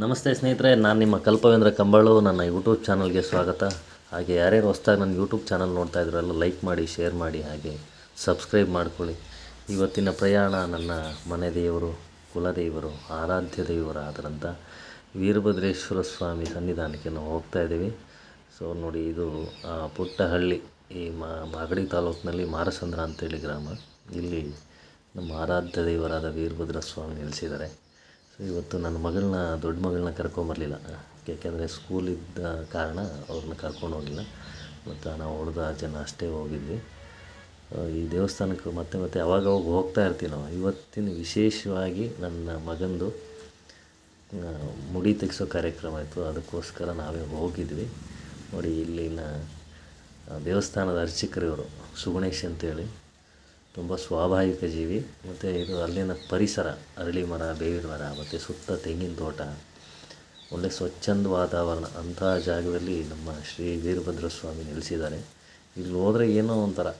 ನಮಸ್ತೆ ಸ್ನೇಹಿತರೆ, ನಾನು ನಿಮ್ಮ ಕಲ್ಪವೇಂದ್ರ ಕಂಬಳು, ನನ್ನ ಯೂಟ್ಯೂಬ್ ಚಾನಲ್ಗೆ ಸ್ವಾಗತ. ಹಾಗೆ ಯಾರ್ಯಾರು ಹೊಸ್ದಾಗಿ ನನ್ನ ಯೂಟ್ಯೂಬ್ ಚಾನಲ್ ನೋಡ್ತಾ ಎಲ್ಲ ಲೈಕ್ ಮಾಡಿ ಶೇರ್ ಮಾಡಿ, ಹಾಗೆ ಸಬ್ಸ್ಕ್ರೈಬ್ ಮಾಡ್ಕೊಳ್ಳಿ. ಇವತ್ತಿನ ಪ್ರಯಾಣ ನನ್ನ ಮನೆ ದೇವರು, ಕುಲದೇವರು, ಆರಾಧ್ಯ ದೇವರಾದಂಥ ವೀರಭದ್ರೇಶ್ವರ ಸ್ವಾಮಿ ಸನ್ನಿಧಾನಕ್ಕೆ ನಾವು ಹೋಗ್ತಾ ಇದ್ದೀವಿ. ಸೊ ನೋಡಿ ಇದು ಪುಟ್ಟಹಳ್ಳಿ ಪುಟ್ಟ ಹಳ್ಳಿ ಈ ಮಾಗಡಿ ತಾಲೂಕಿನಲ್ಲಿ ಮಾರಸಂದ್ರ ಅಂತೇಳಿ ಗ್ರಾಮ. ಇಲ್ಲಿ ನಮ್ಮ ಆರಾಧ್ಯ ದೇವರಾದ ವೀರಭದ್ರ ಸ್ವಾಮಿ ನೆಲೆಸಿದ್ದಾರೆ. ಸೊ ಇವತ್ತು ನನ್ನ ಮಗಳನ್ನ, ದೊಡ್ಡ ಮಗಳನ್ನ ಕರ್ಕೊಂಬರಲಿಲ್ಲ ಯಾಕೆಂದರೆ ಸ್ಕೂಲ್ ಇದ್ದ ಕಾರಣ ಅವ್ರನ್ನ ಕರ್ಕೊಂಡು ಹೋಗಿಲ್ಲ ಮತ್ತು ನಾವು ಉಳಿದ ಜನ ಅಷ್ಟೇ ಹೋಗಿದ್ವಿ. ಈ ದೇವಸ್ಥಾನಕ್ಕೆ ಮತ್ತೆ ಮತ್ತೆ ಅವಾಗ ಅವಾಗ ಹೋಗ್ತಾ ಇರ್ತೀವಿ ನಾವು. ಇವತ್ತಿನ ವಿಶೇಷವಾಗಿ ನನ್ನ ಮಗಂದು ಮುಡಿ ತೆಗೆಸೋ ಕಾರ್ಯಕ್ರಮ ಇತ್ತು. ಅದಕ್ಕೋಸ್ಕರ ನಾವೇ ಹೋಗಿದ್ವಿ. ನೋಡಿ, ಇಲ್ಲಿನ ದೇವಸ್ಥಾನದ ಅರ್ಚಕರು ಇವರು, ಸುಗುಣೇಶ್ ಅಂತೇಳಿ. ತುಂಬ ಸ್ವಾಭಾವಿಕ ಜೀವಿ ಮತ್ತು ಇದು ಅಲ್ಲಿನ ಪರಿಸರ, ಅರಳಿ ಮರ, ಬೇವಿನ ಮರ, ಮತ್ತು ಸುತ್ತ ತೆಂಗಿನ ತೋಟ, ಒಳ್ಳೆ ಸ್ವಚ್ಛಂದ ವಾತಾವರಣ ಅಂತಹ ಜಾಗದಲ್ಲಿ ನಮ್ಮ ಶ್ರೀ ವೀರಭದ್ರ ಸ್ವಾಮಿ ನೆಲೆಸಿದ್ದಾರೆ. ಇಲ್ಲಿ ಹೋದರೆ ಏನೋ ಒಂಥರ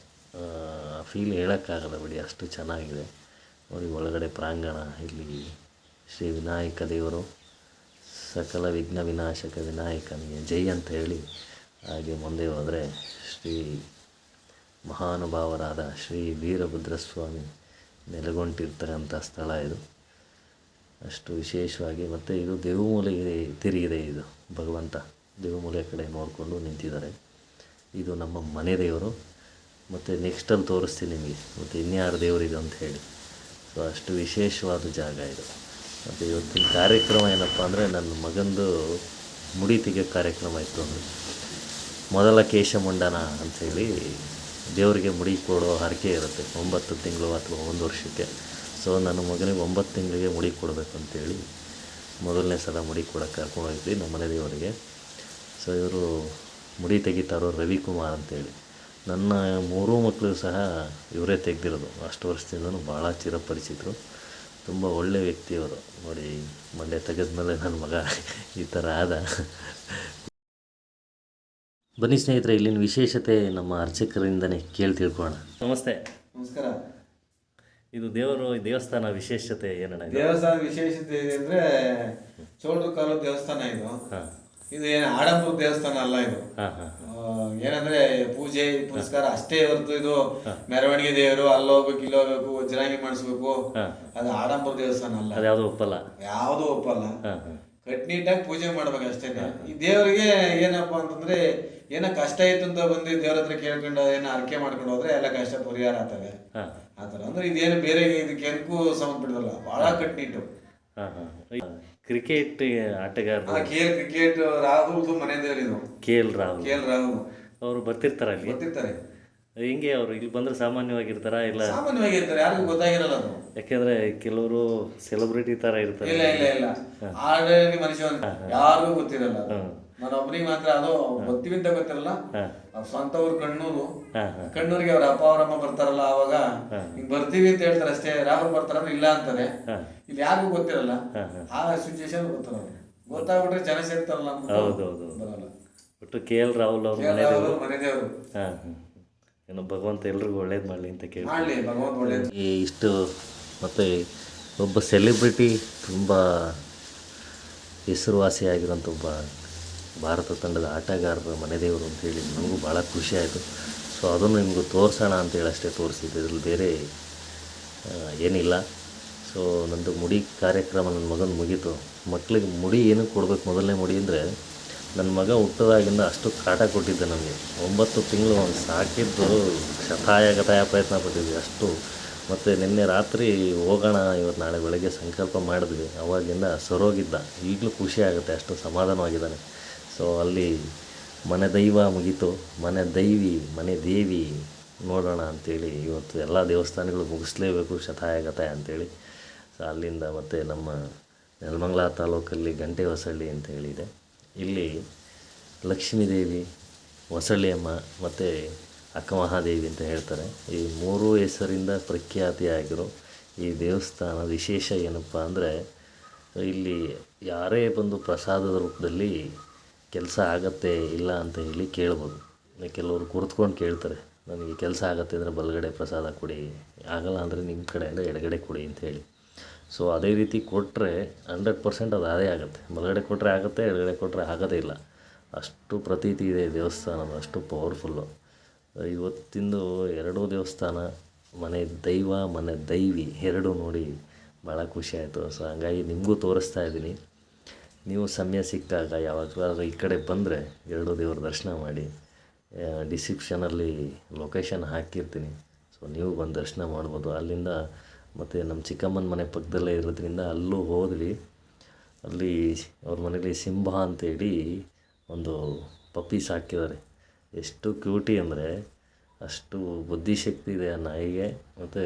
ಫೀಲ್ ಹೇಳೋಕ್ಕಾಗಲ್ಲ ಬಿಡಿ, ಅಷ್ಟು ಚೆನ್ನಾಗಿದೆ. ನೋಡಿ, ಒಳಗಡೆ ಪ್ರಾಂಗಣ, ಇಲ್ಲಿ ಶ್ರೀ ವಿನಾಯಕ ದೇವರು, ಸಕಲ ವಿಘ್ನ ವಿನಾಶಕ ವಿನಾಯಕನಿಗೆ ಜೈ ಅಂತ ಹೇಳಿ ಹಾಗೆ ಮುಂದೆ ಹೋದರೆ ಶ್ರೀ ಮಹಾನುಭಾವರಾದ ಶ್ರೀ ವೀರಭದ್ರ ಸ್ವಾಮಿ ನೆಲೆಗೊಂಡಿರ್ತಕ್ಕಂಥ ಸ್ಥಳ ಇದು. ಅಷ್ಟು ವಿಶೇಷವಾಗಿ ಮತ್ತು ಇದು ದೇವಮೂಲೆ ತಿರುಗಿದೆ ಇದು ಭಗವಂತ ದೇವಮೂಲೆ ಕಡೆ ನೋಡಿಕೊಂಡು ನಿಂತಿದ್ದಾರೆ. ಇದು ನಮ್ಮ ಮನೆ ದೇವರು. ಮತ್ತು ನೆಕ್ಸ್ಟಲ್ಲಿ ತೋರಿಸ್ತೀನಿ ನಿಮಗೆ. ಮತ್ತು ಇನ್ಯಾರು ದೇವರಿದು ಅಂತ ಹೇಳಿ. ಸೊ ಅಷ್ಟು ವಿಶೇಷವಾದ ಜಾಗ ಇದು. ಮತ್ತು ಇವತ್ತಿನ ಕಾರ್ಯಕ್ರಮ ಏನಪ್ಪ ಅಂದರೆ ನನ್ನ ಮಗಂದು ಮುಡಿ ಕಾರ್ಯಕ್ರಮ ಇತ್ತು ಅಂದರೆ ಮೊದಲ ಕೇಶಮುಂಡನ ಅಂಥೇಳಿ ದೇವರಿಗೆ ಮುಡಿ ಕೊಡೋ ಹರಕೆ ಇರುತ್ತೆ. ಒಂಬತ್ತು ತಿಂಗಳು ಅಥವಾ ಒಂದು ವರ್ಷಕ್ಕೆ. ಸೊ ನನ್ನ ಮಗನಿಗೆ ಒಂಬತ್ತು ತಿಂಗಳಿಗೆ ಮುಡಿ ಕೊಡಬೇಕು ಅಂತೇಳಿ ಮೊದಲನೇ ಸಲ ಮುಡಿ ಕೊಡೋಕ್ಕೆ ಕರ್ಕೊಂಡು ಹೋಗಿದ್ವಿ ನಮ್ಮ ಮನೆ ದೇವರಿಗೆ. ಸೊ ಇವರು ಮುಡಿ ತೆಗಿತಾರೋ ರವಿಕುಮಾರ್ ಅಂತೇಳಿ. ನನ್ನ ಮೂರೂ ಮಕ್ಕಳು ಸಹ ಇವರೇ ತೆಗೆದಿರೋದು. ಅಷ್ಟು ವರ್ಷದಿಂದನೂ ಭಾಳ ಚಿರಪರಿಚಿತರು. ತುಂಬ ಒಳ್ಳೆ ವ್ಯಕ್ತಿಯವರು ನೋಡಿ, ಮೊನ್ನೆ ತೆಗೆದ ಮೇಲೆ ನನ್ನ ಮಗ ಈ ಥರ ಆದ. ಬನ್ನಿ ಸ್ನೇಹಿತರೆ ಇಲ್ಲಿನ ವಿಶೇಷತೆ ನಮ್ಮ ಅರ್ಚಕರಿಂದನೇ ಕೇಳಿ ತಿಳ್ಕೊಳ್ಳೋಣ. ನಮಸ್ತೆ. ನಮಸ್ಕಾರ. ಇದು ದೇವರು ದೇವಸ್ಥಾನ ವಿಶೇಷತೆ ಏನಣ್ಣ ಇದು? ದೇವಸ್ಥಾನ ವಿಶೇಷತೆ ಇದೆ ಅಂದ್ರೆ ಚೋಳು ಕಾಲದ ದೇವಸ್ಥಾನ ಇದು. ಹಾಂ. ಇದು ಏನು ಆಡಂಬರ ದೇವಸ್ಥಾನ ಅಲ್ಲ ಇದು. ಹಾಂ ಹಾಂ ಆ, ಏನಂದ್ರೆ ಪೂಜೆ ಪುರಸ್ಕಾರ ಅಷ್ಟೇ ಹೊರತು ಇದು ಮೆರವಣಿಗೆ ದೇವರು ಅಲ್ಲೋಗ್ಬೇಕು ಇಲ್ಲೋಗ್ಬೇಕು ವಜ್ರಾಂಗಿ ಮಾಡಿಸ್ಬೇಕು. ಹಾಂ. ಅದು ಆಡಂಬರ ದೇವಸ್ಥಾನ ಅಲ್ಲ. ಅದು ಯಾವುದೋ ಒಪ್ಪಲ್ಲ. ಯಾವುದು ಒಪ್ಪಲ್ಲ. ಹಾಂ ಹಾಂ. ಕಟ್ನಿಟ್ಟಾಗಿ ಪೂಜೆ ಮಾಡ್ಬೇಕು ಅಷ್ಟೇ ಈ ದೇವರಿಗೆ ಏನಪ್ಪಾ ಅಂತಂದ್ರೆ ಏನೋ ಕಷ್ಟ ಆಯ್ತು ಅಂತ ಬಂದು ದೇವ್ರ ಹತ್ರ ಕೇಳ್ಕೊಂಡು ಏನೋ ಅರ್ಕೆ ಮಾಡ್ಕೊಂಡು ಹೋದ್ರೆ ಎಲ್ಲ ಕಷ್ಟ ಪರಿಹಾರ ಆಗ್ತವೆ ಆತರ ಅಂದ್ರೆ ಇದೇನು ಬೇರೆ ಇದಕ್ಕೆ ಏನಕ್ಕೂ ಸಂಬಂಧಪಟ್ಟಿರಲ್ಲ ಬಹಳ ಕಟ್ನಿಟ್ಟು. ಕ್ರಿಕೆಟ್ ಆಟಗಾರ ಆ ಕೆ ಎಲ್ ಕ್ರಿಕೆಟ್ ರಾಹುಲ್ದು ಮನೆ ದೇವ್ರು ಇದು K L Rahul. K L Rahul. ಅವರು ಬರ್ತಿರ್ತಾರೆ ಅಲ್ಲಿ? ಗೊತ್ತಿರ್ತಾರೆ ಹಿಂಗೆ ಅವರು ಇಲ್ಲಿ ಬಂದ್ರೆ ಸಾಮಾನ್ಯವಾಗಿರ್ತಾರ ಇಲ್ಲ? ಸಾಮಾನ್ಯವಾಗಿ ಇರ್ತಾರೆ ಯಾರಿಗೂ ಗೊತ್ತಾಗಿರಲ್ಲ ಅದು. ಯಾಕೆಂದ್ರೆ ಕೆಲವರು ಸೆಲೆಬ್ರಿಟಿ ತರ ಇರ್ತಾರೆ. ಇಲ್ಲ ಇಲ್ಲ ಇಲ್ಲ. ಆರ್ಡಿನರಿ ಮನುಷ್ಯ ಯಾರಿಗೂ ಗೊತ್ತಿರಲ್ಲ ಅದು. ನಾನು ಒಬ್ಬನಿಗೆ ಮಾತ್ರ ಅದು ಗೊತ್ತೀವಿ ಅಂತ ಗೊತ್ತಿರಲ್ಲ. ಅವ್ರ ಸ್ವಂತ ಊರು ಕಣ್ಣೂರು ಕಣ್ಣೂರಿಗೆ ಅವ್ರ ಅಪ್ಪ ಅವರಮ್ಮ ಬರ್ತಾರಲ್ಲ ಅವಾಗ ಹಿಂಗ್ ಬರ್ತೀವಿ ಅಂತ ಹೇಳ್ತಾರೆ ಅಷ್ಟೇ ರಾಹುಲ್ ಬರ್ತಾರಂದ್ರೆ ಇಲ್ಲ ಅಂತಾರೆ. ಇಲ್ಲಿ ಯಾರಿಗೂ ಗೊತ್ತಿರಲ್ಲ. ಆ ಸಿಚುವೇಶನ್ ಗೊತ್ತಿರಲ್ಲ. ಗೊತ್ತಾಗ್ಬಿಟ್ರೆ ಜನ ಸೇರ್ತಾರಲ್ಲ ಅಂದ್ಬಿಟ್ಟು ಹೌದು ಹೌದು ಬರಲ್ಲ. ಒಟ್ಟು ಕೆ ಎಲ್ ರಾಹುಲ್ ಅವ್ರ ಮನೆದೇವರು? ಹಾ ಮನೆ ದೇವರು ಹಾಂ ಹಾಂ. ಏನೋ ಭಗವಂತ ಎಲ್ರಿಗೂ ಒಳ್ಳೇದು ಮಾಡಲಿ ಅಂತ ಕೇಳಿ ಮಾಡ್ಲಿ ಭಗವಂತ ಒಳ್ಳೇದು ಈ ಇಷ್ಟು ಮತ್ತು ಒಬ್ಬ ಸೆಲೆಬ್ರಿಟಿ ತುಂಬ ಹೆಸರುವಾಸಿಯಾಗಿರೋಂಥ ಒಬ್ಬ ಭಾರತ ತಂಡದ ಆಟಗಾರರ ಮನೆದೇವರು ಅಂತ ಹೇಳಿ ನನಗೂ ಭಾಳ ಖುಷಿ ಆಯಿತು. ಸೊ ಅದನ್ನು ನಿಮಗೂ ತೋರಿಸೋಣ ಅಂತೇಳಿ ಅಷ್ಟೇ ತೋರಿಸಿದ್ದೆ. ಇದ್ರಲ್ಲಿ ಬೇರೆ ಏನಿಲ್ಲ. ಸೊ ನಂದು ಮುಡಿ ಕಾರ್ಯಕ್ರಮ ನನ್ನ ಮಗನ ಮುಗೀತು. ಮಕ್ಳಿಗೆ ಮುಡಿ ಏನಕ್ಕೆ ಕೊಡ್ಬೇಕು ಮೊದಲನೇ ಮುಡಿ ಅಂದರೆ ನನ್ನ ಮಗ ಹುಟ್ಟದಾಗಿಂದ ಅಷ್ಟು ಕಾಟ ಕೊಟ್ಟಿದ್ದೆ ನನಗೆ. ಒಂಬತ್ತು ತಿಂಗಳು ಅವ್ನು ಸಾಕಿದ್ದು ಶತಾಯ ಗತಾಯ ಪ್ರಯತ್ನ ಪಟ್ಟಿದ್ವಿ ಅಷ್ಟು. ಮತ್ತು ನಿನ್ನೆ ರಾತ್ರಿ ಹೋಗೋಣ, ಇವತ್ತು ನಾಳೆ ಬೆಳಗ್ಗೆ ಸಂಕಲ್ಪ ಮಾಡಿದ್ವಿ. ಅವಾಗಿಂದ ಸರೋಗಿದ್ದ. ಈಗಲೂ ಖುಷಿ ಆಗುತ್ತೆ, ಅಷ್ಟು ಸಮಾಧಾನವಾಗಿದ್ದಾನೆ. ಸೊ ಅಲ್ಲಿ ಮನೆ ದೈವ ಮುಗೀತು. ಮನೆ ದೈವಿ, ಮನೆ ದೇವಿ, ನೋಡೋಣ ಅಂಥೇಳಿ ಇವತ್ತು ಎಲ್ಲ ದೇವಸ್ಥಾನಗಳು ಮುಗಿಸ್ಲೇಬೇಕು ಶತಾಯ ಗತಾಯ ಅಂಥೇಳಿ ಸೊ ಅಲ್ಲಿಂದ ಮತ್ತು ನಮ್ಮ ನೆಲಮಂಗಲ ತಾಲೂಕಲ್ಲಿ ಗಂಟೆ ಹೊಸಳ್ಳಿ ಅಂತ ಹೇಳಿದೆ ಇಲ್ಲಿ ಲಕ್ಷ್ಮೀದೇವಿ ಹೊಸಳ್ಳಿಯಮ್ಮ ಮತ್ತು ಅಕ್ಕ ಮಹಾದೇವಿ ಅಂತ ಹೇಳ್ತಾರೆ. ಈ ಮೂರು ಹೆಸರಿಂದ ಪ್ರಖ್ಯಾತಿಯಾಗಿರೋ ಈ ದೇವಸ್ಥಾನ ವಿಶೇಷ ಏನಪ್ಪ ಅಂದರೆ ಇಲ್ಲಿ ಯಾರೇ ಬಂದು ಪ್ರಸಾದದ ರೂಪದಲ್ಲಿ ಕೆಲಸ ಆಗತ್ತೆ ಇಲ್ಲ ಅಂತ ಹೇಳಿ ಕೇಳ್ಬೋದು. ಕೆಲವರು ಕುರ್ತ್ಕೊಂಡು ಕೇಳ್ತಾರೆ, ನನಗೆ ಕೆಲಸ ಆಗತ್ತೆ ಅಂದರೆ ಬಲಗಡೆ ಪ್ರಸಾದ ಕೊಡಿ, ಆಗಲ್ಲ ಅಂದರೆ ನಿಮ್ಮ ಕಡೆಯಿಂದ ಎಡಗಡೆ ಕೊಡಿ ಅಂತ ಹೇಳಿ. ಸೊ ಅದೇ ರೀತಿ ಕೊಟ್ಟರೆ ಹಂಡ್ರೆಡ್ ಪರ್ಸೆಂಟ್ ಅದು ಅದೇ ಆಗುತ್ತೆ. ಬಲಗಡೆ ಕೊಟ್ಟರೆ ಆಗುತ್ತೆ, ಎಡಗಡೆ ಕೊಟ್ಟರೆ ಆಗೋದೇ ಇಲ್ಲ. ಅಷ್ಟು ಪ್ರತೀತಿ ಇದೆ ದೇವಸ್ಥಾನದ, ಅಷ್ಟು ಪವರ್ಫುಲ್ಲು ಇವತ್ತಿಂದು ಎರಡೂ ದೇವಸ್ಥಾನ, ಮನೆ ದೈವ, ಮನೆ ದೈವಿ ಎರಡೂ ನೋಡಿ ಭಾಳ ಖುಷಿ ಆಯಿತು. ಸೊ ಹಂಗಾಗಿ ನಿಮಗೂ ತೋರಿಸ್ತಾ ಇದ್ದೀನಿ. ನೀವು ಸಮಯ ಸಿಕ್ಕಾಗ, ಯಾವಾಗಲಾದ್ರೂ ಈ ಕಡೆ ಬಂದರೆ ಎರಡೂ ದೇವ್ರ ದರ್ಶನ ಮಾಡಿ ಡಿಸ್ಕ್ರಿಪ್ಷನಲ್ಲಿ ಲೊಕೇಶನ್ ಹಾಕಿರ್ತೀನಿ. ಸೊ ನೀವು ಬಂದು ದರ್ಶನ ಮಾಡ್ಬೋದು. ಅಲ್ಲಿಂದ ಮತ್ತು ನಮ್ಮ ಚಿಕ್ಕಮ್ಮನ ಮನೆ ಪಕ್ಕದಲ್ಲೇ ಇರೋದ್ರಿಂದ ಅಲ್ಲೂ ಹೋದ್ವಿ. ಅಲ್ಲಿ ಅವ್ರ ಮನೇಲಿ ಸಿಂಹ ಅಂತೇಳಿ ಒಂದು ಪಪ್ಪಿ ಸಾಕಿದ್ದಾರೆ. ಎಷ್ಟು ಕ್ಯೂಟಿ ಅಂದರೆ ಅಷ್ಟು ಬುದ್ಧಿಶಕ್ತಿ ಇದೆ ಆ ನಾಯಿಗೆ. ಮತ್ತು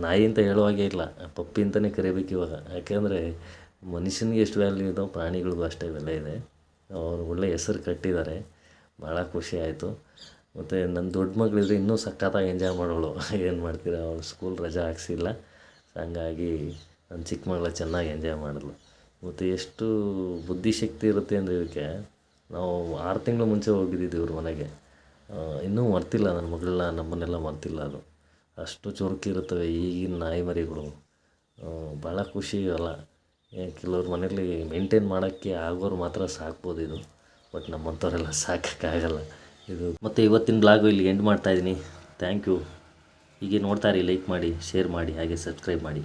ನಾಯಿ ಅಂತ ಹೇಳುವಾಗೆ ಇಲ್ಲ ಪಪ್ಪಿ ಅಂತಲೇ ಕರಿಬೇಕು ಇವಾಗ. ಯಾಕೆಂದರೆ ಮನುಷ್ಯನಿಗೆ ಎಷ್ಟು ವ್ಯಾಲ್ಯೂ ಇದೋ, ಪ್ರಾಣಿಗಳಿಗೂ ಅಷ್ಟೇ ಬೆಲೆ ಇದೆ. ಅವರು ಒಳ್ಳೆ ಹೆಸರು ಕಟ್ಟಿದ್ದಾರೆ. ಭಾಳ ಖುಷಿ ಆಯಿತು. ಮತ್ತು ನನ್ನ ದೊಡ್ಡ ಮಗಳಿದ್ರೆ ಇನ್ನೂ ಸಖತ್ತಾಗಿ ಎಂಜಾಯ್ ಮಾಡೋಳು. ಏನು ಮಾಡ್ತೀರಾ, ಅವಳು ಸ್ಕೂಲ್ ರಜಾ ಹಾಕ್ಸಿಲ್ಲ. ಹಂಗಾಗಿ ನನ್ನ ಚಿಕ್ಕ ಮಗಳು ಚೆನ್ನಾಗಿ ಎಂಜಾಯ್ ಮಾಡಿದ್ಲು. ಮತ್ತು ಎಷ್ಟು ಬುದ್ಧಿಶಕ್ತಿ ಇರುತ್ತೆ ಅಂದರೆ ಇದಕ್ಕೆ ನಾವು ಆರು ತಿಂಗಳು ಮುಂಚೆ ಹೋಗಿದ್ದಿದ್ದು ಇವ್ರ ಮನೆಗೆ. ಇನ್ನೂ ಮರ್ತಿಲ್ಲ ನನ್ನ ಮಗಳನ್ನ ನಮ್ಮನ್ನೆಲ್ಲ ಮರ್ತಿಲ್ಲ ಅದು. ಅಷ್ಟು ಚುರುಕಿರುತ್ತವೆ ಈಗಿನ ನಾಯಿ ಮರಿಗಳು ಭಾಳ ಖುಷಿ ಅಲ್ಲ. ಕೆಲವ್ರ ಮನೇಲಿ ಮೇಂಟೈನ್ ಮಾಡೋಕ್ಕೆ ಆಗೋರು ಮಾತ್ರ ಸಾಕ್ಬೋದು ಇದು. ಬಟ್ ನಮ್ಮಂಥವರೆಲ್ಲ ಸಾಕೋಕ್ಕಾಗಲ್ಲ. ಇದು, ಮತ್ತು ಇವತ್ತಿನ ಬ್ಲಾಗು ಇಲ್ಲಿ ಎಂಡ್ ಮಾಡ್ತಾಯಿದ್ದೀನಿ ಥ್ಯಾಂಕ್ ಯು ಹೀಗೆ ನೋಡ್ತಾ ಲೈಕ್ ಮಾಡಿ ಶೇರ್ ಮಾಡಿ ಹಾಗೆ ಸಬ್ಸ್ಕ್ರೈಬ್ ಮಾಡಿ.